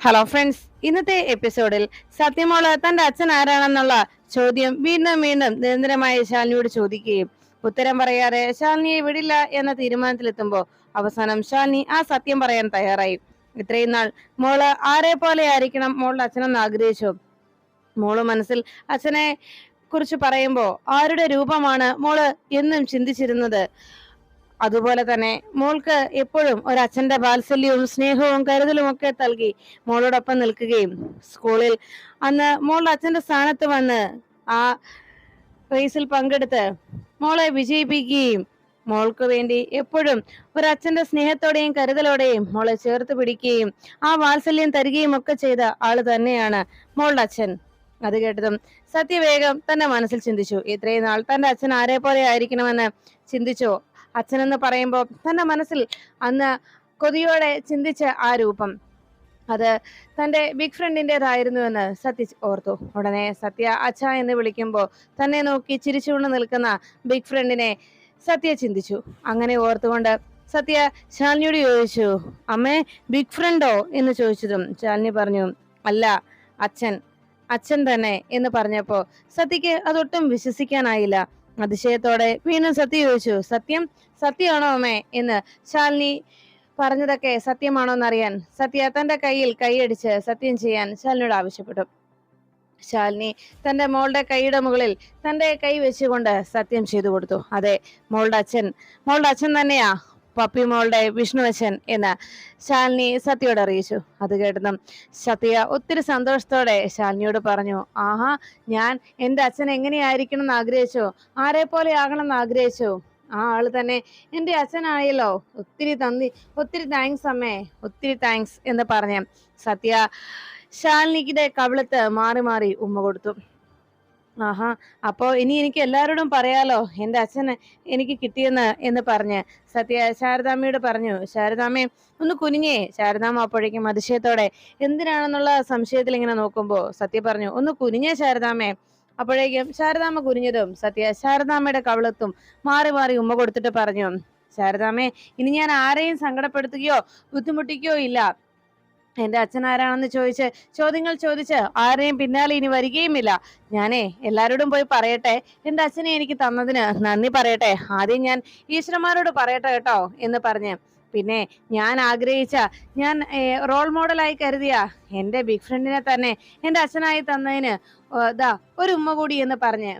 Hello friends ഇന്നത്തെ എപ്പിസോഡിൽ സത്യമോൾ തന്റെ അച്ഛൻ ആരാണെന്നുള്ള ചോദ്യം വീണ്ടും വീണ്ടും നിരന്തരമായി ശാലിനിയോട് ചോദിക്കുകയും ഉത്തരം പറയാതെ ശാലിനിയെ വിടില്ല എന്ന തീരുമാനത്തിലെത്തുമ്പോൾ അവസാനം ശാലിനി ആ സത്യം പറയാൻ തയ്യാറായി. ഇത്രയും നാൾ മോൾ ആരെ പോലെ ആയിരിക്കണം മോളുടെ അച്ഛനെന്ന് ആഗ്രഹിച്ചു. മോൾ മനസ്സിൽ അച്ഛനെ കുറിച്ച് പറയുമ്പോൾ ആരുടെ രൂപമാണ് മോൾ എന്നും ചിന്തിച്ചിരുന്നത്? അതുപോലെ തന്നെ മോൾക്ക് എപ്പോഴും ഒരു അച്ഛന്റെ വാത്സല്യവും സ്നേഹവും കരുതലും ഒക്കെ നൽകി മോളോടൊപ്പം നിൽക്കുകയും സ്കൂളിൽ അന്ന് മോളുടെ അച്ഛന്റെ സ്ഥാനത്ത് വന്ന് ആ റേസിൽ പങ്കെടുത്ത് മോളെ വിജയിപ്പിക്കുകയും മോൾക്ക് വേണ്ടി എപ്പോഴും ഒരു അച്ഛന്റെ സ്നേഹത്തോടെയും കരുതലോടെയും മോളെ ചേർത്ത് പിടിക്കുകയും ആ വാത്സല്യം തരികയും ഒക്കെ ചെയ്ത ആൾ തന്നെയാണ് മോളുടെ അച്ഛൻ. അത് കേട്ടതും സത്യവേഗം തന്റെ മനസ്സിൽ ചിന്തിച്ചു. ഇത്രയും നാൾ തന്റെ അച്ഛൻ ആരെ പോലെ ആയിരിക്കണമെന്ന് ചിന്തിച്ചോ? അച്ഛനെന്ന് പറയുമ്പോൾ തന്റെ മനസ്സിൽ അന്ന് കൊതിയോടെ ചിന്തിച്ച ആ രൂപം. അത് തന്റെ ബിഗ് ഫ്രണ്ടിന്റെതായിരുന്നു എന്ന് സത്യ ഓർത്തു. ഉടനെ സത്യ അച്ഛ എന്ന് വിളിക്കുമ്പോൾ തന്നെ നോക്കി ചിരിച്ചുകൊണ്ട് നിൽക്കുന്ന ബിഗ് ഫ്രണ്ടിനെ സത്യ ചിന്തിച്ചു. അങ്ങനെ ഓർത്തുകൊണ്ട് സത്യ ശാലിനിയോട് ചോദിച്ചു അമ്മേ ബിഗ് ഫ്രണ്ടോ എന്ന് ചോദിച്ചതും ശാലിനി പറഞ്ഞു അല്ല അച്ഛൻ അച്ഛൻ തന്നെ എന്ന് പറഞ്ഞപ്പോൾ സത്യക്ക് അതൊട്ടും വിശ്വസിക്കാനായില്ല. അതിശയത്തോടെ വീണ്ടും സത്യ ചോദിച്ചു സത്യം? സത്യമാണോ അമ്മേ? എന്ന് ശാലിനി പറഞ്ഞതൊക്കെ സത്യമാണോ എന്നറിയാൻ സത്യ തന്റെ കയ്യിൽ കൈയടിച്ച് സത്യം ചെയ്യാൻ ശാലിനിയോട് ആവശ്യപ്പെട്ടു. ശാലിനി തന്റെ മോളുടെ കൈയുടെ മുകളിൽ തന്റെ കൈ വെച്ചുകൊണ്ട് സത്യം ചെയ്തു കൊടുത്തു. അതെ മോളുടെ അച്ഛൻ മോളുടെ അച്ഛൻ തന്നെയാ പപ്പി മോളുടെ വിഷ്ണുവശൻ എന്ന് ശാലിനി സത്യയോട് അറിയിച്ചു. അത് കേട്ടതും സത്യ ഒത്തിരി സന്തോഷത്തോടെ ശാലിനിയോട് പറഞ്ഞു ആഹാ ഞാൻ എന്റെ അച്ഛൻ എങ്ങനെയായിരിക്കണം എന്ന് ആഗ്രഹിച്ചു? ആരെ പോലെ ആകണം എന്ന് ആഗ്രഹിച്ചു? ആ ആൾ തന്നെ എന്റെ അച്ഛനായല്ലോ. ഒത്തിരി തന്നി ഒത്തിരി താങ്ക്സ് അമ്മേ ഒത്തിരി താങ്ക്സ് എന്ന് പറഞ്ഞ് സത്യ ശാലിനിക്കിടെ കവിളത്ത് മാറി മാറി ഉമ്മ കൊടുത്തു. ആഹാ. അപ്പോ ഇനി എനിക്ക് എല്ലാവരോടും പറയാലോ എന്റെ അച്ഛന് എനിക്ക് കിട്ടിയെന്ന് എന്ന് പറഞ്ഞ്. സത്യ ശാരദാമ്മയോട് പറഞ്ഞു ശാരദാമ്മേ ഒന്ന് കുനിഞ്ഞേ. ശാരദാമ്മ അപ്പോഴേക്കും അതിശയത്തോടെ എന്തിനാണെന്നുള്ള സംശയത്തിൽ ഇങ്ങനെ നോക്കുമ്പോ സത്യ പറഞ്ഞു ഒന്ന് കുനിഞ്ഞേ ശാരദാമ്മേ. അപ്പോഴേക്കും ശാരദാമ്മ കുനിഞ്ഞതും സത്യ ശാരദാമ്മയുടെ കവളത്തും മാറി മാറി ഉമ്മ കൊടുത്തിട്ട് പറഞ്ഞു ശാരദാമ്മേ ഇനി ഞാൻ ആരെയും സങ്കടപ്പെടുത്തുകയോ ബുദ്ധിമുട്ടിക്കുകയോ ഇല്ല. എന്റെ അച്ഛൻ ആരാണെന്ന് ചോദിച്ച് ചോദ്യങ്ങൾ ചോദിച്ച് ആരെയും പിന്നാലെ ഇനി വരികയുമില്ല. ഞാനേ എല്ലാവരോടും പോയി പറയട്ടെ. എന്റെ അച്ഛനെ എനിക്ക് തന്നതിന് നന്ദി പറയട്ടെ. ആദ്യം ഞാൻ ഈശ്വരന്മാരോട് പറയട്ടെ കേട്ടോ എന്ന് പറഞ്ഞ്. പിന്നെ ഞാൻ ആഗ്രഹിച്ച ഞാൻ റോൾ മോഡലായി കരുതിയ എന്റെ ബിഗ് ഫ്രണ്ടിനെ തന്നെ എന്റെ അച്ഛനായി തന്നതിന് ദാ ഒരു ഉമ്മ കൂടി എന്ന് പറഞ്ഞ്.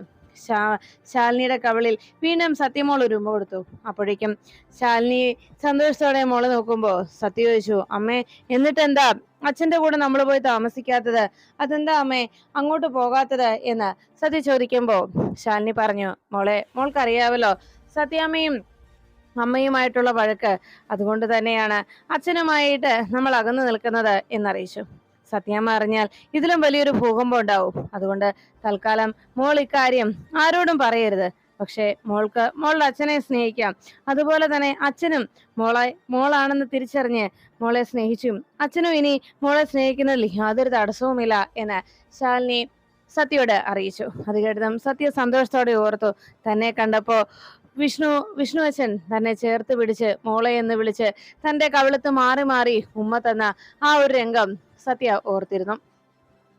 ശാലിനിയുടെ കവളിൽ വീണ്ടും സത്യമോൾ ഒരു ഉമ്മ കൊടുത്തു. അപ്പോഴേക്കും ശാലിനി സന്തോഷത്തോടെ മോളെ നോക്കുമ്പോൾ സത്യ ചോദിച്ചു അമ്മേ എന്നിട്ടെന്താ? അച്ഛന്റെ കൂടെ നമ്മൾ പോയി താമസിക്കാത്തത്? അതെന്താ അമ്മേ അങ്ങോട്ട് പോകാത്തത്? എന്ന് സത്യ ചോദിക്കുമ്പോൾ ശാലിനി പറഞ്ഞു മോളെ മോൾക്കറിയാവല്ലോ സത്യാമ്മയും അമ്മയുമായിട്ടുള്ള വഴക്ക് അതുകൊണ്ട് തന്നെയാണ് അച്ഛനുമായിട്ട് നമ്മൾ അകന്നു നിൽക്കുന്നത് എന്നറിയിച്ചു. സത്യാമ്മ അറിഞ്ഞാൽ ഇതിലും വലിയൊരു ഭൂകമ്പം ഉണ്ടാവും. അതുകൊണ്ട് തൽക്കാലം മോൾ ഇക്കാര്യം ആരോടും പറയരുത്. പക്ഷേ മോൾക്ക് മോളുടെ അച്ഛനെ സ്നേഹിക്കാം. അതുപോലെ തന്നെ അച്ഛനും മോളെ മോളാണെന്ന് തിരിച്ചറിഞ്ഞ് മോളെ സ്നേഹിച്ചും അച്ഛനും ഇനി മോളെ സ്നേഹിക്കുന്നതിൽ യാതൊരു തടസ്സവുമില്ല എന്ന് ശാലിനി സത്യയോട് അറിയിച്ചു. അത് കേട്ടതും സത്യ സന്തോഷത്തോടെ ഓർത്തു. തന്നെ കണ്ടപ്പോ വിഷ്ണു വിഷ്ണു അച്ഛൻ തന്നെ ചേർത്ത് പിടിച്ച് മോളെ എന്ന് വിളിച്ച് തന്റെ കവിളത്ത് മാറി മാറി ഉമ്മ തന്ന ആ ഒരു രംഗം സത്യ ഓർത്തിരുന്നു.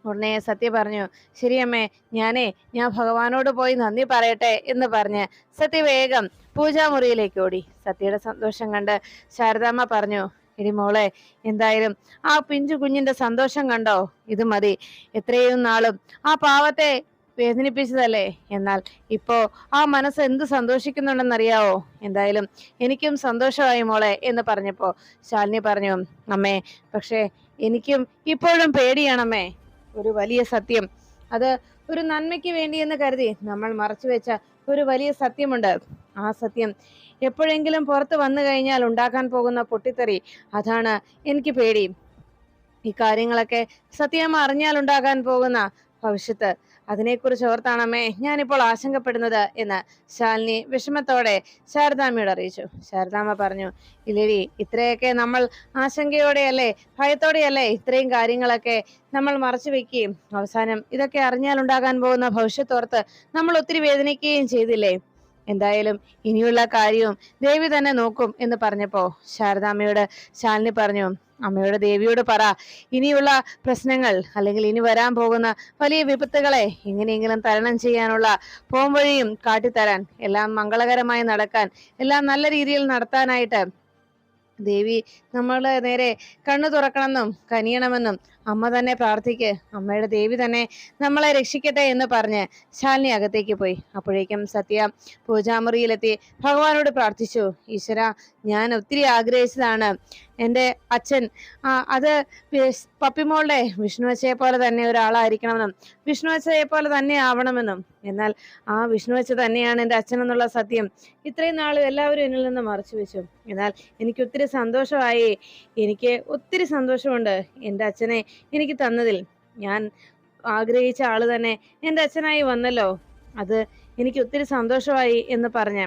ഉടനെ സത്യ പറഞ്ഞു ശരിയമ്മേ ഞാനേ ഞാൻ ഭഗവാനോട് പോയി നന്ദി പറയട്ടെ എന്ന് പറഞ്ഞ് സത്യ വേഗം പൂജാമുറിയിലേക്ക് ഓടി. സത്യയുടെ സന്തോഷം കണ്ട് ശാരദാമ്മ പറഞ്ഞു എടി മോളെ എന്തായാലും ആ പിഞ്ചു കുഞ്ഞിന്റെ സന്തോഷം കണ്ടോ? ഇത് മതി. എത്രയും നാളും ആ പാവത്തെ വേദനിപ്പിച്ചതല്ലേ? എന്നാൽ ഇപ്പോ ആ മനസ്സ് എന്ത് സന്തോഷിക്കുന്നുണ്ടെന്നറിയാവോ? എന്തായാലും എനിക്കും സന്തോഷമായി മോളെ എന്ന് പറഞ്ഞപ്പോ ശാലിനി പറഞ്ഞു അമ്മേ പക്ഷേ എനിക്കും ഇപ്പോഴും പേടിയാണമ്മേ ഒരു വലിയ സത്യം. അത് ഒരു നന്മയ്ക്ക് വേണ്ടി എന്ന് കരുതി നമ്മൾ മറച്ചു വെച്ച ഒരു വലിയ സത്യമുണ്ട്. ആ സത്യം എപ്പോഴെങ്കിലും പുറത്ത് വന്നു കഴിഞ്ഞാൽ ഉണ്ടാക്കാൻ പോകുന്ന പൊട്ടിത്തെറി. അതാണ് എനിക്ക് പേടി. ഈ കാര്യങ്ങളൊക്കെ സത്യം അറിഞ്ഞാൽ ഉണ്ടാകാൻ പോകുന്ന ഭവിഷ്യത്ത്. അതിനെക്കുറിച്ച് ഓർത്താണമ്മേ ഞാനിപ്പോൾ ആശങ്കപ്പെടുന്നത് എന്ന് ശാലിനി വിഷമത്തോടെ ശാരദാമ്മയോട് അറിയിച്ചു. ശാരദാമ്മ പറഞ്ഞു ഇല്ലേരി ഇത്രയൊക്കെ നമ്മൾ ആശങ്കയോടെയല്ലേ ഭയത്തോടെയല്ലേ ഇത്രയും കാര്യങ്ങളൊക്കെ നമ്മൾ മറച്ചു വെക്കുകയും അവസാനം ഇതൊക്കെ അറിഞ്ഞാൽ ഉണ്ടാകാൻ പോകുന്ന ഭവിഷ്യത്തോർത്ത് നമ്മൾ ഒത്തിരി വേദനിക്കുകയും ചെയ്തില്ലേ? എന്തായാലും ഇനിയുള്ള കാര്യവും ദേവി തന്നെ നോക്കും എന്ന് പറഞ്ഞപ്പോ ശാരദാമ്മയോട് ശാലിനി പറഞ്ഞു അമ്മയോട് ദേവിയോട് പറ ഇനിയുള്ള പ്രശ്നങ്ങൾ അല്ലെങ്കിൽ ഇനി വരാൻ പോകുന്ന വലിയ വിപത്തുകളെ എങ്ങനെയെങ്കിലും തരണം ചെയ്യാനുള്ള പോംവഴിയും കാട്ടിത്തരാൻ എല്ലാം മംഗളകരമായി നടക്കാൻ എല്ലാം നല്ല രീതിയിൽ നടത്താനായിട്ട് ദേവി നമ്മളെ നേരെ കണ്ണു തുറക്കണമെന്നും കനിയണമെന്നും അമ്മ തന്നെ പ്രാർത്ഥിക്ക്. അമ്മയുടെ ദേവി തന്നെ നമ്മളെ രക്ഷിക്കട്ടെ എന്ന് പറഞ്ഞ് ശാലിനി അകത്തേക്ക് പോയി. അപ്പോഴേക്കും സത്യ പൂജാമുറിയിലെത്തി ഭഗവാനോട് പ്രാർത്ഥിച്ചു. ഈശ്വര ഞാൻ ഒത്തിരി ആഗ്രഹിച്ചതാണ് എന്റെ അച്ഛൻ. അത് പപ്പിമോളുടെ വിഷ്ണുവച്ചയെ പോലെ തന്നെ ഒരാളായിരിക്കണമെന്നും വിഷ്ണുവച്ചയെ പോലെ തന്നെ ആവണമെന്നും. എന്നാൽ ആ വിഷ്ണുവച്ച തന്നെയാണ് എന്റെ അച്ഛൻ എന്നുള്ള സത്യം ഇത്രയും നാളും എല്ലാവരും എന്നിൽ നിന്ന് മറച്ചു വെച്ചു. എന്നാൽ എനിക്ക് ഒത്തിരി സന്തോഷമായി. എനിക്ക് ഒത്തിരി സന്തോഷമുണ്ട് എന്റെ അച്ഛനെ എനിക്ക് തന്നതിൽ. ഞാൻ ആഗ്രഹിച്ച ആൾ തന്നെ എന്റെ അച്ഛനായി വന്നല്ലോ. അത് എനിക്ക് ഒത്തിരി സന്തോഷമായി എന്ന് പറഞ്ഞ്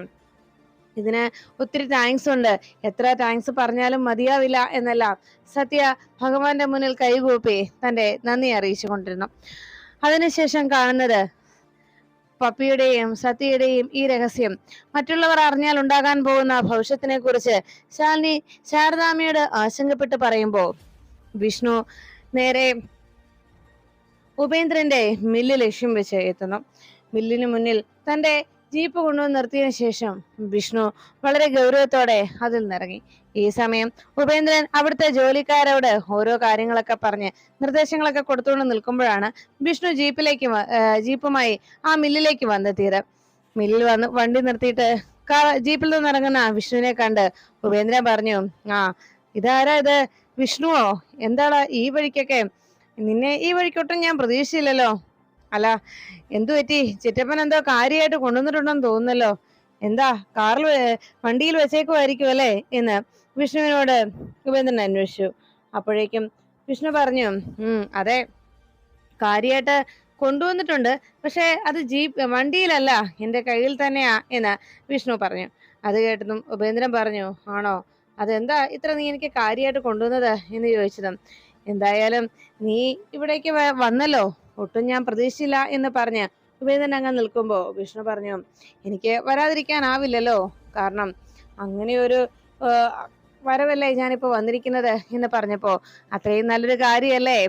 ഇതിന് ഒത്തിരി താങ്ക്സ് ഉണ്ട്. എത്ര താങ്ക്സ് പറഞ്ഞാലും മതിയാവില്ല എന്നല്ല. സത്യ ഭഗവാന്റെ മുന്നിൽ കൈകൂപ്പി തന്റെ നന്ദി അറിയിച്ചു കൊണ്ടിരുന്നു അതിനുശേഷം കാണുന്നത് പപ്പിയുടെയും സത്യയുടെയും ഈ രഹസ്യം. മറ്റുള്ളവർ അറിഞ്ഞാൽ ഉണ്ടാകാൻ പോകുന്ന ഭവിഷ്യത്തിനെ കുറിച്ച് ശാലിനി ശാരദാമ്മയോട് ആശങ്കപ്പെട്ട് പറയുമ്പോൾ വിഷ്ണു നേരെ ഉപേന്ദ്രന്റെ മില്ല് ലക്ഷ്യം വെച്ച് എത്തുന്നു. മില്ലിന് മുന്നിൽ തന്റെ ജീപ്പ് കൊണ്ടുവന്ന് നിർത്തിയതിനു ശേഷം വിഷ്ണു വളരെ ഗൗരവത്തോടെ അതിൽ നിറങ്ങി ഈ സമയം ഉപേന്ദ്രൻ അവിടുത്തെ ജോലിക്കാരോട് ഓരോ കാര്യങ്ങളൊക്കെ പറഞ്ഞ് നിർദ്ദേശങ്ങളൊക്കെ കൊടുത്തുകൊണ്ട് നിൽക്കുമ്പോഴാണ് വിഷ്ണു ജീപ്പിലേക്ക് ജീപ്പുമായി ആ മില്ലിലേക്ക് വന്നെത്തിയത്. മില്ലിൽ വന്ന് വണ്ടി നിർത്തിയിട്ട് ജീപ്പിൽ നിന്ന് ഇറങ്ങുന്ന വിഷ്ണുവിനെ കണ്ട് ഉപേന്ദ്രൻ പറഞ്ഞു ആ ഇതാരാ ഇത്? വിഷ്ണുവോ? എന്താണ് ഈ വഴിക്കൊക്കെ? നിന്നെ ഈ വഴിക്കൊട്ടും ഞാൻ പ്രതീക്ഷിച്ചില്ലല്ലോ. അല്ല എന്തു പറ്റി? ചിറ്റപ്പൻ എന്തോ കാര്യമായിട്ട് കൊണ്ടുവന്നിട്ടുണ്ടെന്ന് തോന്നുന്നല്ലോ. എന്താ കാറിൽ വണ്ടിയിൽ വെച്ചേക്കുമായിരിക്കും അല്ലേ? എന്ന് വിഷ്ണുവിനോട് ഉപേന്ദ്രൻ അന്വേഷിച്ചു. അപ്പോഴേക്കും വിഷ്ണു പറഞ്ഞു അതെ കാര്യമായിട്ട് കൊണ്ടുവന്നിട്ടുണ്ട്. പക്ഷെ അത് ജീപ്പ് വണ്ടിയിലല്ല എന്റെ കയ്യിൽ തന്നെയാ എന്ന് വിഷ്ണു പറഞ്ഞു. അത് കേട്ടതും ഉപേന്ദ്രൻ പറഞ്ഞു ആണോ? അതെന്താ ഇത്ര നീ എനിക്ക് കാര്യമായിട്ട് കൊണ്ടുവന്നത്? എന്ന് ചോദിച്ചതും എന്തായാലും നീ ഇവിടേക്ക് വന്നല്ലോ. ഒട്ടും ഞാൻ പ്രതീക്ഷിച്ചില്ല എന്ന് പറഞ്ഞ് ഉപേന്ദ്രൻ അങ്ങ് നിൽക്കുമ്പോ വിഷ്ണു പറഞ്ഞു എനിക്ക് വരാതിരിക്കാനാവില്ലല്ലോ. കാരണം അങ്ങനെ ഒരു ആ, വരവല്ലേ ഞാനിപ്പോ വന്നിരിക്കുന്നത്? എന്ന് പറഞ്ഞപ്പോ അത്രയും നല്ലൊരു കാര്യമല്ലേ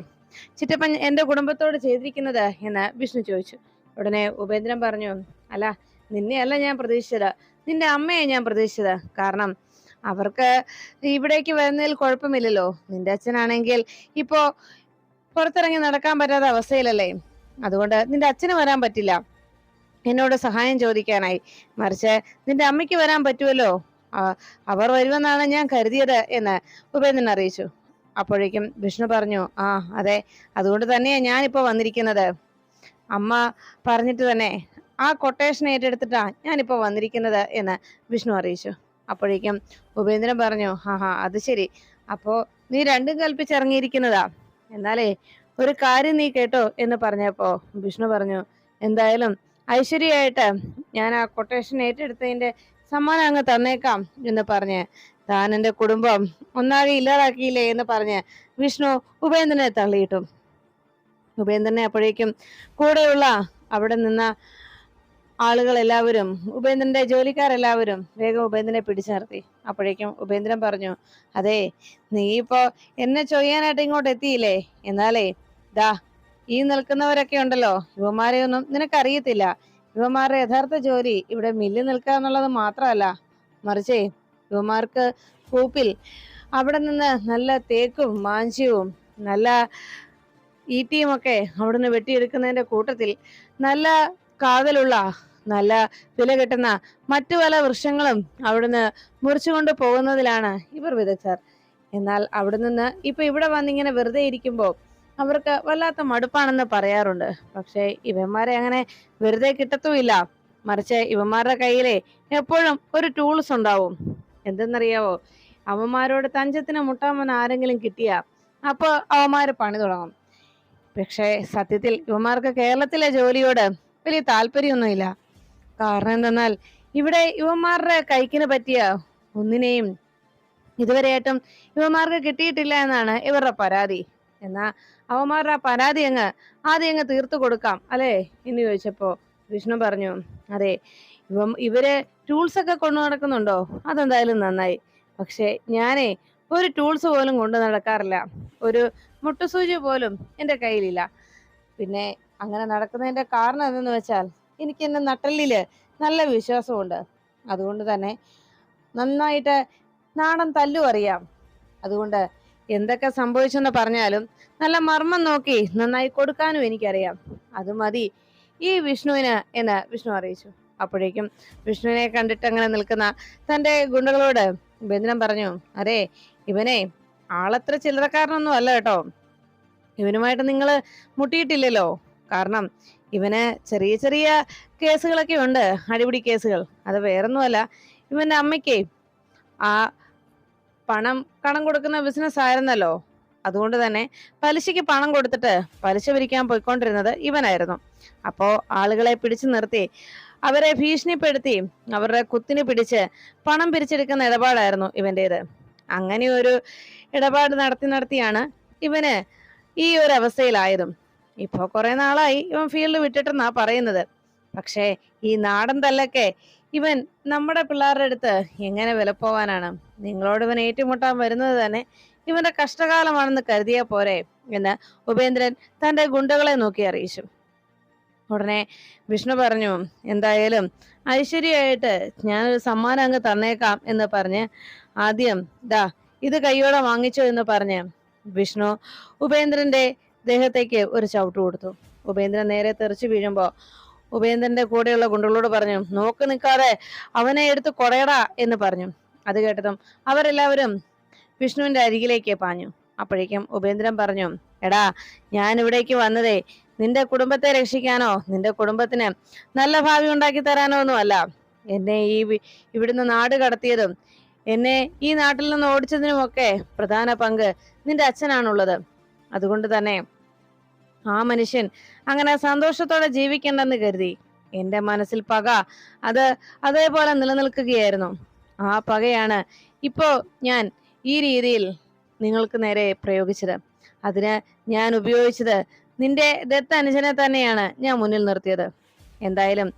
ചിറ്റപ്പൻ എന്റെ കുടുംബത്തോട് ചെയ്തിരിക്കുന്നത്? എന്ന് വിഷ്ണു ചോദിച്ചു. ഉടനെ ഉപേന്ദ്രൻ പറഞ്ഞു അല്ല നിന്നെയല്ല ഞാൻ പ്രതീക്ഷിച്ചത്. നിന്റെ അമ്മയെ ഞാൻ പ്രതീക്ഷിച്ചത്. കാരണം അവർക്ക് ഇവിടേക്ക് വരുന്നതിൽ കുഴപ്പമില്ലല്ലോ. നിന്റെ അച്ഛനാണെങ്കിൽ ഇപ്പോ പുറത്തിറങ്ങി നടക്കാൻ പറ്റാത്ത അവസ്ഥയിലല്ലേ? അതുകൊണ്ട് നിന്റെ അച്ഛന് വരാൻ പറ്റില്ല. എന്നോട് സഹായം ചോദിക്കാനായി. മറിച്ച് നിന്റെ അമ്മയ്ക്ക് വരാൻ പറ്റുമല്ലോ? അവർ വരുമെന്നാണ് ഞാൻ കരുതിയത് എന്ന് ഉപേന്ദ്രൻ അറിയിച്ചു. അപ്പോഴേക്കും വിഷ്ണു പറഞ്ഞു ആ അതെ അതുകൊണ്ട് തന്നെയാ ഞാനിപ്പോ വന്നിരിക്കുന്നത്. അമ്മ പറഞ്ഞിട്ട് തന്നെ ആ കൊട്ടേഷൻ ഏറ്റെടുത്തിട്ടാ ഞാനിപ്പോ വന്നിരിക്കുന്നത് എന്ന് വിഷ്ണു അറിയിച്ചു. അപ്പോഴേക്കും ഉപേന്ദ്രൻ പറഞ്ഞു ഹാ ഹാ അത് ശരി. അപ്പോ നീ രണ്ടും കൽപ്പിച്ചിറങ്ങിയിരിക്കുന്നതാ. എന്നാലേ ഒരു കാര്യം നീ കേട്ടോ എന്ന് പറഞ്ഞപ്പോ വിഷ്ണു പറഞ്ഞു എന്തായാലും ഐശ്വര്യമായിട്ട് ഞാൻ ആ കൊട്ടേഷൻ ഏറ്റെടുത്തതിന്റെ സമ്മാനം അങ്ങ് തന്നേക്കാം എന്ന് പറഞ്ഞ് താൻ എന്റെ കുടുംബം ഒന്നാകെ ഇല്ലാതാക്കിയില്ലേ എന്ന് പറഞ്ഞ് വിഷ്ണു ഉപേന്ദ്രനെ തള്ളിയിട്ടു. ഉപേന്ദ്രനെ അപ്പോഴേക്കും കൂടെയുള്ള അവിടെ നിന്ന ആളുകൾ എല്ലാവരും ഉപേന്ദ്രന്റെ ജോലിക്കാരെല്ലാവരും വേഗം ഉപേന്ദ്രനെ പിടിച്ചു നിർത്തി അപ്പോഴേക്കും ഉപേന്ദ്രൻ പറഞ്ഞു അതെ നീ ഇപ്പോ എന്നെ ചൊയ്യാനായിട്ട് ഇങ്ങോട്ട് എത്തിയില്ലേ? എന്നാലേ ദാ ഈ നിൽക്കുന്നവരൊക്കെ ഉണ്ടല്ലോ ഇവന്മാരെ ഒന്നും നിനക്കറിയത്തില്ല. ഇവന്മാരുടെ യഥാർത്ഥ ജോലി ഇവിടെ മില്ലിൽ നിൽക്കുക എന്നുള്ളത് മാത്രമല്ല. മറിച്ചേ യുവമാർക്ക് കൂപ്പിൽ അവിടെ നിന്ന് നല്ല തേക്കും മാഞ്ചിയവും നല്ല ഈട്ടിയും ഒക്കെ അവിടുന്ന് വെട്ടിയെടുക്കുന്നതിന്റെ കൂട്ടത്തിൽ നല്ല കാതലുള്ള നല്ല വില കിട്ടുന്ന മറ്റു പല വൃക്ഷങ്ങളും അവിടുന്ന് മുറിച്ചുകൊണ്ട് പോകുന്നതിലാണ് ഇവർ വിദഗ്ധർ. എന്നാൽ അവിടെ നിന്ന് ഇപ്പൊ ഇവിടെ വന്നിങ്ങനെ വെറുതെ ഇരിക്കുമ്പോൾ അവർക്ക് വല്ലാത്ത മടുപ്പാണെന്ന് പറയാറുണ്ട്. പക്ഷേ ഇവന്മാരെ അങ്ങനെ വെറുതെ കിട്ടത്തുമില്ല. മറിച്ച് ഇവന്മാരുടെ കയ്യിലെ എപ്പോഴും ഒരു ടൂൾസ് ഉണ്ടാവും. എന്തെന്നറിയാവോ? അവന്മാരോട് തഞ്ചത്തിന് മുട്ടാമൻ ആരെങ്കിലും കിട്ടിയ അപ്പോൾ അവന്മാര് പണി തുടങ്ങും. പക്ഷേ സത്യത്തിൽ ഇവന്മാർക്ക് കേരളത്തിലെ ജോലിയോട് വലിയ താല്പര്യമൊന്നുമില്ല. കാരണം എന്തെന്നാൽ ഇവിടെ യുവന്മാരുടെ കൈക്കിന് പറ്റിയ ഒന്നിനെയും ഇതുവരെയായിട്ടും യുവമാർക്ക് കിട്ടിയിട്ടില്ല എന്നാണ് ഇവരുടെ പരാതി. എന്നാ അവന്മാരുടെ പരാതി അങ്ങ് ആദ്യം അങ്ങ് തീർത്തു കൊടുക്കാം അല്ലേ? എന്ന് ചോദിച്ചപ്പോ വിഷ്ണു പറഞ്ഞു അതെ ഇവ ഇവർ ടൂൾസ് ഒക്കെ കൊണ്ടു നടക്കുന്നുണ്ടോ? അതെന്തായാലും നന്നായി. പക്ഷെ ഞാനേ ഒരു ടൂൾസ് പോലും കൊണ്ടു നടക്കാറില്ല. ഒരു മുട്ടുസൂചി പോലും എന്റെ കയ്യിലില്ല. പിന്നെ അങ്ങനെ നടക്കുന്നതിന്റെ കാരണം എന്തെന്ന് വെച്ചാൽ എനിക്ക് എന്റെ നട്ടലിൽ നല്ല വിശ്വാസമുണ്ട്. അതുകൊണ്ട് തന്നെ നന്നായിട്ട് നാടൻ തല്ലു അറിയാം. അതുകൊണ്ട് എന്തൊക്കെ സംഭവിച്ചെന്ന് പറഞ്ഞാലും നല്ല മർമ്മം നോക്കി നന്നായി കൊടുക്കാനും എനിക്കറിയാം. അത് മതി. ഈ വിഷ്ണുവിന് എന്ന് വിഷ്ണു അറിയിച്ചു. അപ്പോഴേക്കും വിഷ്ണുവിനെ കണ്ടിട്ട് അങ്ങനെ നിൽക്കുന്ന തന്റെ ഗുണ്ടകളോട് ബന്ധനം പറഞ്ഞു അതെ ഇവനെ ആളത്ര ചില്ലറക്കാരനൊന്നും അല്ല കേട്ടോ. ഇവനുമായിട്ട് നിങ്ങൾ മുട്ടിയിട്ടില്ലല്ലോ. കാരണം ഇവന് ചെറിയ ചെറിയ കേസുകളൊക്കെ ഉണ്ട് അടിപിടി കേസുകൾ. അത് വേറൊന്നുമല്ല ഇവന്റെ അമ്മയ്ക്കേ ആ പണം കടം കൊടുക്കുന്ന ബിസിനസ് ആയിരുന്നല്ലോ. അതുകൊണ്ട് തന്നെ പലിശയ്ക്ക് പണം കൊടുത്തിട്ട് പലിശ പിരിക്കാൻ പോയിക്കൊണ്ടിരുന്നത് ഇവനായിരുന്നു. അപ്പോൾ ആളുകളെ പിടിച്ചു നിർത്തി അവരെ ഭീഷണിപ്പെടുത്തി അവരുടെ കുത്തിന് പിടിച്ച് പണം പിരിച്ചെടുക്കുന്ന ഇടപാടായിരുന്നു ഇവന്റേത് അങ്ങനെ ഒരു ഇടപാട് നടത്തി നടത്തിയാണ് ഇവന് ഈ ഒരു അവസ്ഥയിലായതും. ഇപ്പോ കുറെ നാളായി ഇവൻ ഫീൽഡ് വിട്ടിട്ടെന്നാ പറയുന്നത്. പക്ഷേ ഈ നാടൻ തല്ലൊക്കെ ഇവൻ നമ്മുടെ പിള്ളേരുടെ അടുത്ത് എങ്ങനെ വിലപ്പോവാനാണ്? നിങ്ങളോട് ഇവൻ ഏറ്റുമുട്ടാൻ വരുന്നത് തന്നെ ഇവന്റെ കഷ്ടകാലമാണെന്ന് കരുതിയാ പോരെ എന്ന് ഉപേന്ദ്രൻ തന്റെ ഗുണ്ടകളെ നോക്കി അറിയിച്ചു. ഉടനെ വിഷ്ണു പറഞ്ഞു എന്തായാലും ഐശ്വര്യമായിട്ട് ഞാനൊരു സമ്മാനം അങ്ങ് തന്നേക്കാം എന്ന് പറഞ്ഞ് ആദ്യം ദാ ഇത് കൈയോടെ വാങ്ങിച്ചോ എന്ന് പറഞ്ഞ് വിഷ്ണു ഉപേന്ദ്രന്റെ ദേഹത്തേക്ക് ഒരു ചവിട്ട് കൊടുത്തു. ഉപേന്ദ്രൻ നേരെ തെറിച്ചു വീഴുമ്പോ ഉപേന്ദ്രന്റെ കൂടെയുള്ള ഗുണ്ടകളോട് പറഞ്ഞു നോക്ക് നിൽക്കാതെ അവനെ എടുത്ത് കൊടയടാ എന്ന് പറഞ്ഞു. അത് കേട്ടതും അവരെല്ലാവരും വിഷ്ണുവിന്റെ അരികിലേക്ക് പാഞ്ഞു. അപ്പോഴേക്കും ഉപേന്ദ്രൻ പറഞ്ഞു എടാ ഞാൻ ഇവിടേക്ക് വന്നതേ നിന്റെ കുടുംബത്തെ രക്ഷിക്കാനോ? നിന്റെ കുടുംബത്തിന് നല്ല ഭാവി ഉണ്ടാക്കി തരാനോ ഒന്നും അല്ല എന്നെ ഈ ഇവിടുന്ന് നാട് കടത്തിയതും എന്നെ ഈ നാട്ടിൽ നിന്ന് ഓടിച്ചതിനുമൊക്കെ പ്രധാന പങ്ക് നിന്റെ അച്ഛനാണുള്ളത്. അതുകൊണ്ട് തന്നെ ആ മനുഷ്യൻ അങ്ങനെ സന്തോഷത്തോടെ ജീവിക്കണ്ടെന്ന് കരുതി. എന്റെ മനസ്സിൽ പക അത് അതേപോലെ നിലനിൽക്കുകയായിരുന്നു. ആ പകയാണ് ഇപ്പോ ഞാൻ ഈ രീതിയിൽ നിങ്ങൾക്ക് നേരെ പ്രയോഗിച്ചത്. അതിന് ഞാൻ ഉപയോഗിച്ചത് നിന്റെ ദത്ത അനുജനെ തന്നെയാണ് ഞാൻ മുന്നിൽ നിർത്തിയത്. എന്തായാലും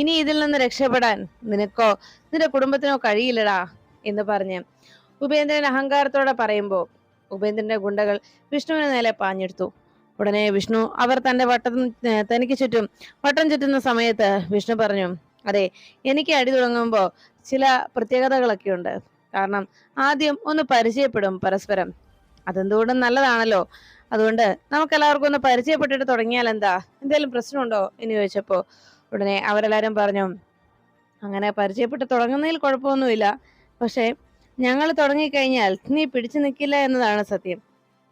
ഇനി ഇതിൽ നിന്ന് രക്ഷപ്പെടാൻ നിനക്കോ നിന്റെ കുടുംബത്തിനോ കഴിയില്ലടാ എന്ന് പറഞ്ഞ് ഉപേന്ദ്രൻ അഹങ്കാരത്തോടെ പറയുമ്പോൾ ഉപേന്ദ്രന്റെ ഗുണ്ടകൾ വിഷ്ണുവിനെ നേരെ പാഞ്ഞെടുത്തു. ഉടനെ വിഷ്ണു അവർ തന്റെ വട്ടം തനിക്ക് ചുറ്റും വട്ടം ചുറ്റുന്ന സമയത്ത് വിഷ്ണു പറഞ്ഞു അതെ എനിക്ക് അടി തുടങ്ങുമ്പോൾ ചില പ്രത്യേകതകളൊക്കെ ഉണ്ട്. കാരണം ആദ്യം ഒന്ന് പരിചയപ്പെടും പരസ്പരം. അതെന്തുകൊണ്ടും നല്ലതാണല്ലോ. അതുകൊണ്ട് നമുക്ക് എല്ലാവർക്കും ഒന്ന് പരിചയപ്പെട്ടിട്ട് തുടങ്ങിയാൽ എന്താ? എന്തെങ്കിലും പ്രശ്നമുണ്ടോ? എന്ന് ചോദിച്ചപ്പോൾ ഉടനെ അവരെല്ലാവരും പറഞ്ഞു അങ്ങനെ പരിചയപ്പെട്ട് തുടങ്ങുന്നതിൽ കുഴപ്പമൊന്നുമില്ല. പക്ഷേ ഞങ്ങൾ തുടങ്ങിക്കഴിഞ്ഞാൽ നീ പിടിച്ചു നിൽക്കില്ല എന്നതാണ് സത്യം.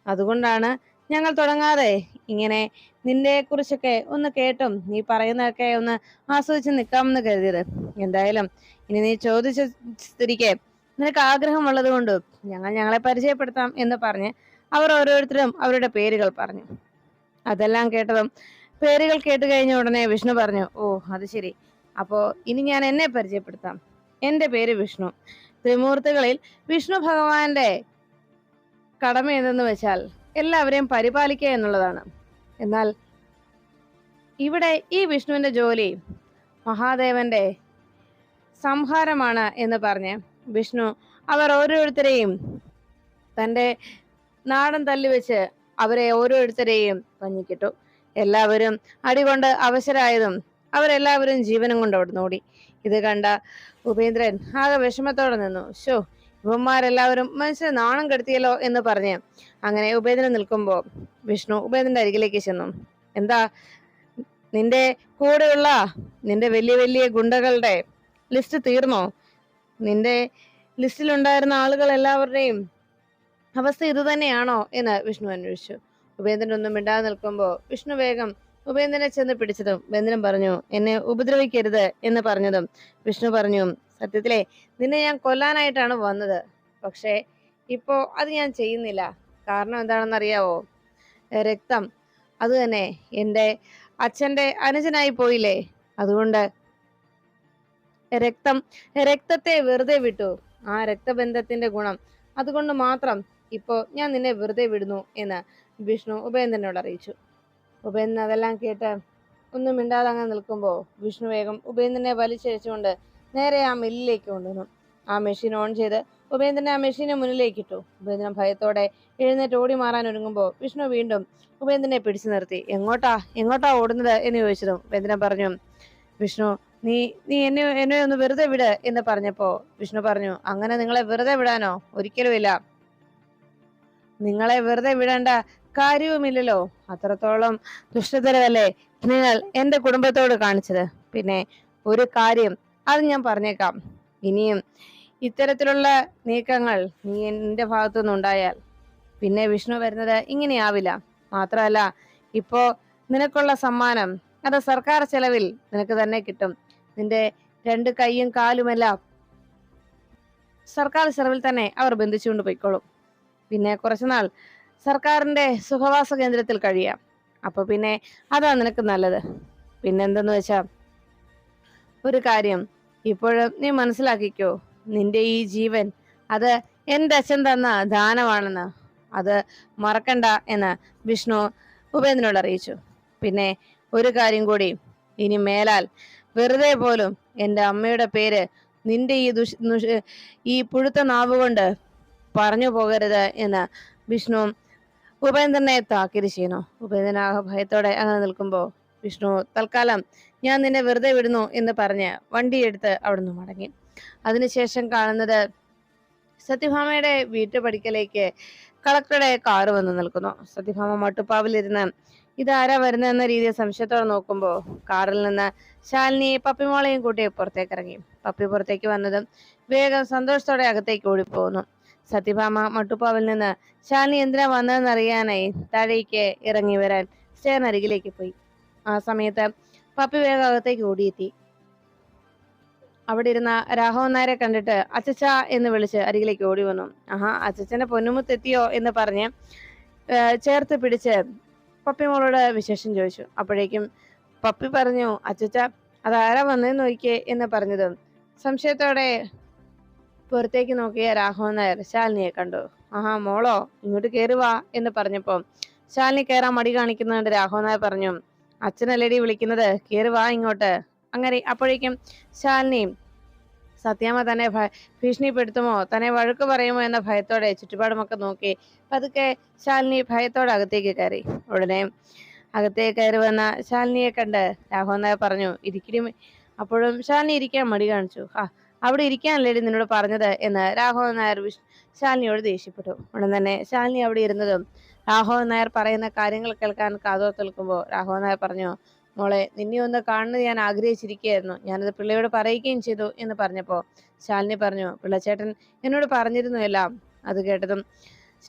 അതുകൊണ്ടാണ് ഞങ്ങൾ തുടങ്ങാതെ ഇങ്ങനെ നിന്നെ കുറിച്ചൊക്കെ ഒന്ന് കേട്ടും നീ പറയുന്നതൊക്കെ ഒന്ന് ആസ്വദിച്ച് നിൽക്കാമെന്ന് കരുതിയത്. എന്തായാലും ഇനി നീ ചോദിച്ച സ്ഥിതിക്ക് നിനക്ക് ആഗ്രഹമുള്ളത് കൊണ്ട് ഞങ്ങൾ ഞങ്ങളെ പരിചയപ്പെടുത്താം എന്ന് പറഞ്ഞ് അവർ ഓരോരുത്തരും അവരുടെ പേരുകൾ പറഞ്ഞു. അതെല്ലാം കേട്ടതും പേരുകൾ കേട്ട് കഴിഞ്ഞ ഉടനെ വിഷ്ണു പറഞ്ഞു ഓ അത് ശരി. അപ്പോ ഇനി ഞാൻ എന്നെ പരിചയപ്പെടുത്താം. എന്റെ പേര് വിഷ്ണു. ത്രിമൂർത്തികളിൽ വിഷ്ണു ഭഗവാന്റെ കടമ എന്തെന്ന് വെച്ചാൽ എല്ലാവരെയും പരിപാലിക്കുക എന്നുള്ളതാണ്. എന്നാൽ ഇവിടെ ഈ വിഷ്ണുവിന്റെ ജോലി മഹാദേവന്റെ സംഹാരമാണ് എന്ന് പറഞ്ഞ് വിഷ്ണു അവർ ഓരോരുത്തരെയും തന്റെ നാടൻ തല്ലി വെച്ച് അവരെ ഓരോരുത്തരെയും പഞ്ഞിക്കിട്ടു. എല്ലാവരും അടികൊണ്ട് അവശരായതും അവരെല്ലാവരും ജീവനും കൊണ്ട് ഓടി. ഇത് കണ്ട ഉപേന്ദ്രൻ ആകെ വിഷമത്തോടെ നിന്നു. ഷോ ഇവന്മാരെല്ലാവരും മനുഷ്യനെ നാണം കെടുത്തിയല്ലോ എന്ന് പറഞ്ഞ് അങ്ങനെ ഉപേന്ദ്രൻ നിൽക്കുമ്പോൾ വിഷ്ണു ഉപേന്ദ്രന്റെ അരികിലേക്ക് ചെന്നു. എന്താ? നിന്റെ കൂടെയുള്ള നിന്റെ വലിയ വലിയ ഗുണ്ടകളുടെ ലിസ്റ്റ് തീർന്നോ? നിന്റെ ലിസ്റ്റിലുണ്ടായിരുന്ന ആളുകൾ എല്ലാവരുടെയും അവസ്ഥ ഇത് തന്നെയാണോ എന്ന് വിഷ്ണു അന്വേഷിച്ചു. ഉപേന്ദ്രൻ ഒന്നും മിണ്ടാതെ നിൽക്കുമ്പോൾ വിഷ്ണു വേഗം ഉപേന്ദ്രനെ ചെന്ന് പിടിച്ചതും ഉപേന്ദ്രൻ പറഞ്ഞു എന്നെ ഉപദ്രവിക്കരുത് എന്ന് പറഞ്ഞതും വിഷ്ണു പറഞ്ഞു സത്യത്തിലെ നിന്നെ ഞാൻ കൊല്ലാനായിട്ടാണ് വന്നത്. പക്ഷേ ഇപ്പോൾ അത് ഞാൻ ചെയ്യുന്നില്ല. കാരണം എന്താണെന്ന് അറിയാവോ രക്തം. അത് തന്നെ എന്റെ അച്ഛന്റെ അനുജനായി പോയില്ലേ? അതുകൊണ്ട് രക്തം രക്തത്തെ വെറുതെ വിട്ടു. ആ രക്തബന്ധത്തിന്റെ ഗുണം. അതുകൊണ്ട് മാത്രം ഇപ്പോ ഞാൻ നിന്നെ വെറുതെ വിടുന്നു എന്ന് വിഷ്ണു ഉപേന്ദ്രനോട് അറിയിച്ചു. ഉപേന്ദ്രൻ അതെല്ലാം കേട്ട് ഒന്നും മിണ്ടാതെ അങ്ങനെ നിൽക്കുമ്പോൾ വിഷ്ണു വേഗം ഉപേന്ദ്രനെ വലിച്ചഴിച്ചുകൊണ്ട് നേരെ ആ മില്ലിലേക്ക് കൊണ്ടുവന്നു. ആ മെഷീൻ ഓൺ ചെയ്ത് ഉപേന്ദ്രനെ ആ മെഷീനെ മുന്നിലേക്ക് ഇട്ടു. ഉപേന്ദ്രൻ ഭയത്തോടെ എഴുന്നേറ്റ് ഓടി മാറാൻ ഒരുങ്ങുമ്പോൾ വിഷ്ണു വീണ്ടും ഉപേന്ദ്രനെ പിടിച്ചു നിർത്തി. എങ്ങോട്ടാ? എങ്ങോട്ടാ ഓടുന്നത്? എന്ന് ചോദിച്ചതും ഉപേന്ദ്രൻ പറഞ്ഞു വിഷ്ണു നീ നീ എന്നെ എന്നെ ഒന്ന് വെറുതെ വിട് എന്ന് പറഞ്ഞപ്പോ വിഷ്ണു പറഞ്ഞു അങ്ങനെ നിങ്ങളെ വെറുതെ വിടാനോ? ഒരിക്കലുമില്ല നിങ്ങളെ വെറുതെ വിടേണ്ട കാര്യവുമില്ലല്ലോ. അത്രത്തോളം ദുഷ്ടതരല്ലേ നിങ്ങൾ എന്റെ കുടുംബത്തോട് കാണിച്ചത്? പിന്നെ ഒരു കാര്യം അത് ഞാൻ പറഞ്ഞേക്കാം. ഇനിയും ഇത്തരത്തിലുള്ള നീക്കങ്ങൾ നീ എന്റെ ഭാഗത്തു നിന്നുണ്ടായാൽ പിന്നെ വിഷ്ണു വരുന്നത് ഇങ്ങനെയാവില്ല. മാത്രമല്ല ഇപ്പോ നിനക്കുള്ള സമ്മാനം അത് സർക്കാർ ചെലവിൽ നിനക്ക് തന്നെ കിട്ടും. നിന്റെ രണ്ട് കൈയും കാലുമെല്ലാം സർക്കാർ ചെലവിൽ തന്നെ അവർ ബന്ധിച്ചുകൊണ്ട് പോയിക്കോളും. പിന്നെ കുറച്ചുനാൾ സർക്കാരിന്റെ സുഖവാസ കേന്ദ്രത്തിൽ കഴിയാം. അപ്പൊ പിന്നെ അതാ നിനക്ക് നല്ലത്. പിന്നെന്തെന്ന് വെച്ചാ ഒരു കാര്യം. ഇപ്പോഴും നീ മനസ്സിലാക്കിക്കോ നിന്റെ ഈ ജീവൻ അത് എന്റെ അച്ഛൻ തന്ന ദാനമാണെന്ന്. അത് മറക്കണ്ട എന്ന് വിഷ്ണു ഉപേന്ദ്രനോട് അറിയിച്ചു. പിന്നെ ഒരു കാര്യം കൂടി. ഇനി മേലാൽ വെറുതെ പോലും എന്റെ അമ്മയുടെ പേര് നിന്റെ ഈ ദുഷ് ഈ പുഴുത്ത നാവ് കൊണ്ട് പറഞ്ഞു പോകരുത് എന്ന് വിഷ്ണു ഉപേന്ദ്രനെ താക്കീത് ചെയ്യുന്നു. ഉപേന്ദ്രൻ ഭയത്തോടെ അങ്ങനെ നിൽക്കുമ്പോൾ വിഷ്ണു തൽക്കാലം ഞാൻ നിന്നെ വെറുതെ വിടുന്നു എന്ന് പറഞ്ഞ് വണ്ടിയെടുത്ത് അവിടുന്ന് മടങ്ങി. അതിനുശേഷം കാണുന്നത് സത്യഭാമയുടെ വീട്ടുപടിക്കലേക്ക് കളക്ടറുടെ കാറ് വന്ന് നിൽക്കുന്നു. സത്യഭാമ മട്ടുപ്പാവിലിരുന്ന് ഇതാരാ വരുന്നതെന്ന രീതിയിൽ സംശയത്തോടെ നോക്കുമ്പോൾ കാറിൽ നിന്ന് ശാലിനിയെ പപ്പിമോളെയും കൂട്ടി പുറത്തേക്ക് ഇറങ്ങി പപ്പി പുറത്തേക്ക് വന്നതും വേഗം സന്തോഷത്തോടെ അകത്തേക്ക് ഓടിപ്പോകുന്നു സത്യഭാമ മട്ടുപ്പാവിൽ നിന്ന് ശാലിനി എന്തിനാ വന്നതെന്ന് അറിയാനായി താഴേക്ക് ഇറങ്ങി വരാൻ സ്റ്റേറിനരികിലേക്ക് പോയി. ആ സമയത്ത് പപ്പി വേഗം ഓടിയെത്തി. അവിടെ ഇരുന്ന രാഘവൻ നായരെ കണ്ടിട്ട് അച്ചച്ച എന്ന് വിളിച്ച് അരികിലേക്ക് ഓടി വന്നു. ആഹാ അച്ചച്ചന്റെ പൊന്നുമുത്തെത്തിയോ എന്ന് പറഞ്ഞ് ചേർത്ത് പിടിച്ച് പപ്പി മോളോട് വിശേഷം ചോദിച്ചു. അപ്പോഴേക്കും പപ്പി പറഞ്ഞു അച്ചച്ച അതാരാ വന്നതെന്ന് നോക്കിയേ? എന്ന് പറഞ്ഞത് സംശയത്തോടെ പുറത്തേക്ക് നോക്കിയ രാഘവൻ നായർ ശാലിനിയെ കണ്ടു. ആഹാ മോളോ ഇങ്ങോട്ട് കയറി വാ എന്ന് പറഞ്ഞപ്പോ ശാലിനി കയറാൻ മടി കാണിക്കുന്നതുകൊണ്ട് രാഘവൻ നായർ പറഞ്ഞു. അച്ഛനല്ലേടി വിളിക്കുന്നത്? കയറി വാ ഇങ്ങോട്ട്. അങ്ങനെ അപ്പോഴേക്കും ശാലിനിയും സത്യാമ്മ തന്നെ ഭീഷണിപ്പെടുത്തുമോ? തന്നെ വഴക്ക് പറയുമോ എന്ന ഭയത്തോടെ ചുറ്റുപാടുമൊക്കെ നോക്കി പതുക്കെ ശാലിനി ഭയത്തോടെ അകത്തേക്ക് കയറി. ഉടനെ അകത്തേക്ക് കയറി വന്ന ശാലിനിയെ കണ്ട് രാഘവൻ പറഞ്ഞു ഇരിക്കടി അപ്പോഴും ശാലിനി ഇരിക്കാൻ മടി കാണിച്ചു. ആ അവിടെ ഇരിക്കാനല്ലേടി നിന്നോട് പറഞ്ഞത്? എന്ന് രാഘവൻ നായർ ശാലിനിയോട് ദേഷ്യപ്പെട്ടു. ഉടൻ തന്നെ ശാലിനി അവിടെ ഇരുന്നതും രാഘവൻ നായർ പറയുന്ന കാര്യങ്ങൾ കേൾക്കാൻ കാതോർത്ത് നിൽക്കുമ്പോൾ രാഘവൻ നായർ പറഞ്ഞു മോളെ നിന്നെ ഒന്ന് കാണുന്നത് ഞാൻ ആഗ്രഹിച്ചിരിക്കുകയായിരുന്നു. ഞാനത് പിള്ളയോട് പറയുകയും ചെയ്തു എന്ന് പറഞ്ഞപ്പോൾ ശാലിനി പറഞ്ഞു പിള്ളച്ചേട്ടൻ എന്നോട് പറഞ്ഞിരുന്നു എല്ലാം. അത് കേട്ടതും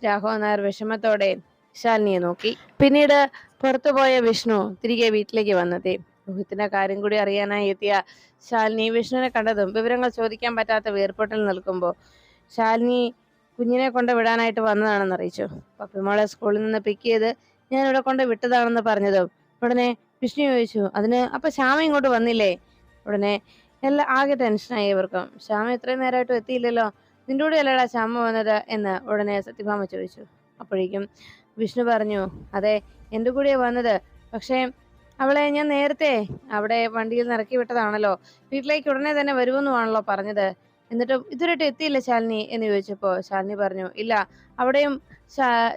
രാഘവൻ നായർ വിഷമത്തോടെ ശാലിനിയെ നോക്കി. പിന്നീട് പുറത്തുപോയ വിഷ്ണു തിരികെ വീട്ടിലേക്ക് വന്നെത്തി. രോഹിത്തിന്റെ കാര്യം കൂടി അറിയാനായി എത്തിയ ശാലിനി വിഷ്ണുവിനെ കണ്ടതും വിവരങ്ങൾ ചോദിക്കാൻ പറ്റാത്ത വേർപെട്ടിൽ നിൽക്കുമ്പോൾ ശാലിനി കുഞ്ഞിനെ കൊണ്ട് വിടാനായിട്ട് വന്നതാണെന്ന് അറിയിച്ചു. പപ്പിമോളെ സ്കൂളിൽ നിന്ന് പിക്ക് ചെയ്ത് ഞാൻ ഇവിടെ കൊണ്ട് വിട്ടതാണെന്ന് പറഞ്ഞതും? ഉടനെ വിഷ്ണു ചോദിച്ചു അതിന് അപ്പൊ ശ്യാമ ഇങ്ങോട്ട് വന്നില്ലേ? ഉടനെ എല്ലാം ആകെ ടെൻഷനായി ഇവർക്കും. ശ്യാമ ഇത്രയും നേരമായിട്ടും എത്തിയില്ലല്ലോ. നിന്റെ കൂടെ അല്ലടാ ശ്യാമ വന്നത്? എന്ന് ഉടനെ സത്യഭാമ ചോദിച്ചു. അപ്പോഴേക്കും വിഷ്ണു പറഞ്ഞു അതെ എന്റെ കൂടെയാ വന്നത്. പക്ഷേ അവളെ ഞാൻ നേരത്തെ അവിടെ വണ്ടിയിൽ നിറക്കി വിട്ടതാണല്ലോ. വീട്ടിലേക്ക് ഉടനെ തന്നെ വരുമെന്നുമാണല്ലോ പറഞ്ഞത്. എന്നിട്ടും ഇതുവരെയായിട്ട് എത്തിയില്ല ശാലിനി എന്ന് ചോദിച്ചപ്പോ ശാലിനി പറഞ്ഞു ഇല്ല അവിടെയും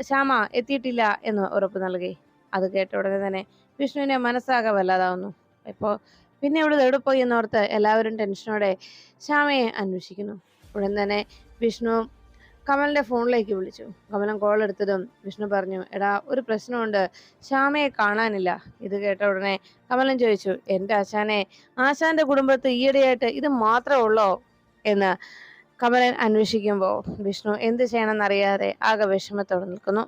ശ്യാമ എത്തിയിട്ടില്ല എന്ന് ഉറപ്പ് നൽകി. അത് കേട്ട ഉടനെ തന്നെ വിഷ്ണുവിനെ മനസ്സാകെ വല്ലാതാവുന്നു. ഇപ്പോ പിന്നെ ഇവിടെ എവിടെ പോയി എന്നോർത്ത് എല്ലാവരും ടെൻഷനോടെ ശ്യാമയെ അന്വേഷിക്കുന്നു. ഉടൻ തന്നെ വിഷ്ണു കമലിന്റെ ഫോണിലേക്ക് വിളിച്ചു. കമലൻ കോൾ എടുത്തതും വിഷ്ണു പറഞ്ഞു എടാ ഒരു പ്രശ്നമുണ്ട്. ശ്യാമയെ കാണാനില്ല. ഇത് കേട്ട ഉടനെ കമലൻ ചോദിച്ചു എന്റെ ആശാനെ ആശാന്റെ കുടുംബത്ത് ഈയിടെയായിട്ട് ഇത് മാത്രമേ ഉള്ളോ? എന്ന് കമലൻ അന്വേഷിക്കുമ്പോൾ വിഷ്ണു എന്ത് ചെയ്യണമെന്നറിയാതെ ആകെ വിഷമത്തോടെ നിൽക്കുന്നു.